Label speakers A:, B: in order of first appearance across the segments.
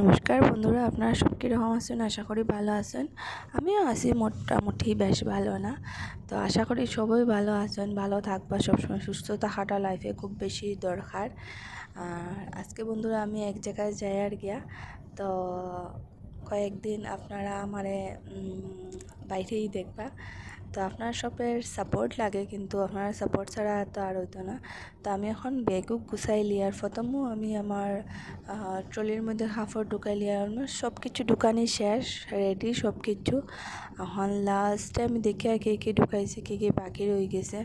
A: নমস্কার বন্ধুরা, আপনারা সব কীরকম আছেন? আশা করি ভালো আছেন। আমিও আছি মোটামুটি বেশ ভালো না। তো আশা করি সবাই ভালো আছেন, ভালো থাকবা সবসময়। সুস্থ থাকাটা লাইফে খুব বেশি দরকার। আর আজকে বন্ধুরা, আমি এক জায়গায় যাই আর গিয়া, তো কয়েকদিন আপনারা আমারে বাইরেই দেখবা। তো আপনার সবের সাপোর্ট লাগে, কিন্তু আপনার সাপোর্ট ছাড়া তো আর হইতো না। তো আমি এখন বেগও গুছাইলি লিয়ার প্রথমও আমি আমার ট্রলির মধ্যে কাপড় ঢুকাই লিয়ার সব কিছু ঢুকানি শেষ রেডি সব কিছু এখন লাস্টে আমি দেখি আর কে কে ঢুকাইছে, কে কে বাকি রয়ে গেছে।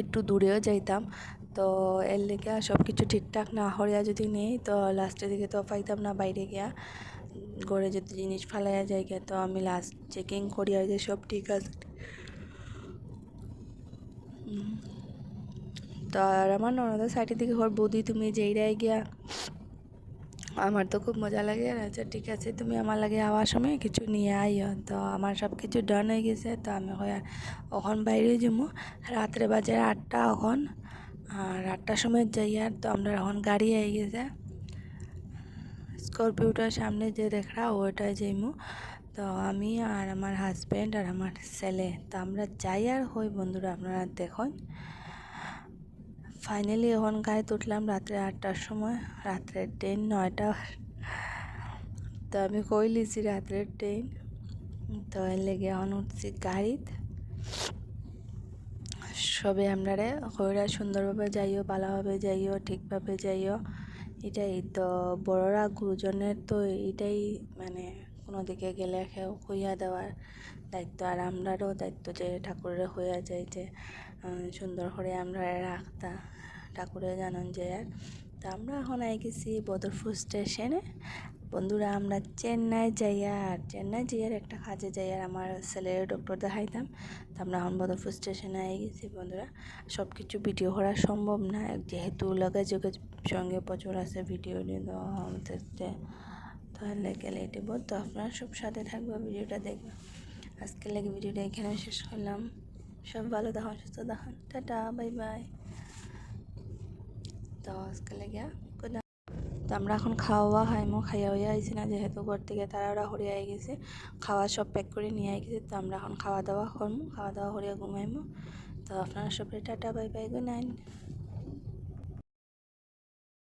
A: একটু দূরেও যাইতাম। তো এর লেগে সব কিছু ঠিকঠাক না হরিয়া যদি নেই, তো লাস্টের দিকে তো পাইতাম না বাইরে গিয়া। ঘরে যদি জিনিস ফালাইয়া যায় তো আমি লাস্ট চেকিং করি আর যে সব ঠিক আছে। তো আর আমার ননদের সাইডের দিকে হর বৌদি, তুমি যেই যেইরাই গিয়া, আমার তো খুব মজা লাগে। আর আচ্ছা ঠিক আছে, তুমি আমার লাগে আওয়ার সময় কিছু নিয়ে আইও। তো আমার সব কিছু ডান হয়ে গেছে, তো আমি হয় ওখান বাইরে যাব। রাত্রে বাজে আটটা এখন, আর আটটার সময় যাই আর, তো আমরা এখন গাড়ি হয়ে গেছে। স্করপিওটার সামনে যে দেখা ওইটাই যাইমু। তো আমি আর আমার হাজব্যান্ড আর আমার ছেলে, তো আমরা যাই আর হই বন্ধুরা, আপনারা দেখুন। ফাইনালি এখন গাড়িতে উঠলাম রাত্রে আটটার সময় রাত্রের ট্রেন নয়টা। তো আমি কই লিছি রাত্রের ট্রেন তো এর লেগে এখন উঠছি গাড়িতে। সবে আপনারে কইরা সুন্দরভাবে যাইও, ভালোভাবে যাইও, ঠিকভাবে যাইও। এটাই তো বড়রা গুরুজনের তো এটাই মানে কোনো দিকে গেলে কেউ হইয়া দেওয়ার দায়িত্ব। আর আমরারও দায়িত্ব যে ঠাকুরের হইয়া যায় যে সুন্দর করে আমরা রাখতা ঠাকুরের জানান যে, তা আমরা এখন আই গেছি বদরপুর স্টেশনে। বন্ধুরা, আমরা চেন্নাই যাইয়া আর চেন্নাই যাইয়ার একটা কাজে যাই আর আমার ছেলের ডক্টর দেখাইতাম। তো আমরা এখন বদরপুর স্টেশনে আই গেছি বন্ধুরা। সব কিছু ভিডিও করা সম্ভব না। যেহেতু লগে যোগে সঙ্গে প্রচুর আছে ভিডিও নিয়ে তাহলে গেলে এটি তো আপনারা সব সাথে থাকবে, ভিডিওটা দেখবে। আজকে লেগে ভিডিওটা এখানে শেষ করলাম। সব ভালো দেখান সুস্থ দেখান টাটা বাই বাই তো আজকে লেগে তো আমরা এখন খাওয়া খাইমো খাইয়া হইয়া আইছি না যেহেতু ঘর থেকে তারা ওরা হরিয়া আই গেছে। খাওয়া সব প্যাক করে নিয়ে আই গেছে, তো আমরা এখন খাওয়া দাওয়া করব খাওয়া দাওয়া হরিয়া ঘুমাইমো। তো আপনারা সবাই tata, bye bye good night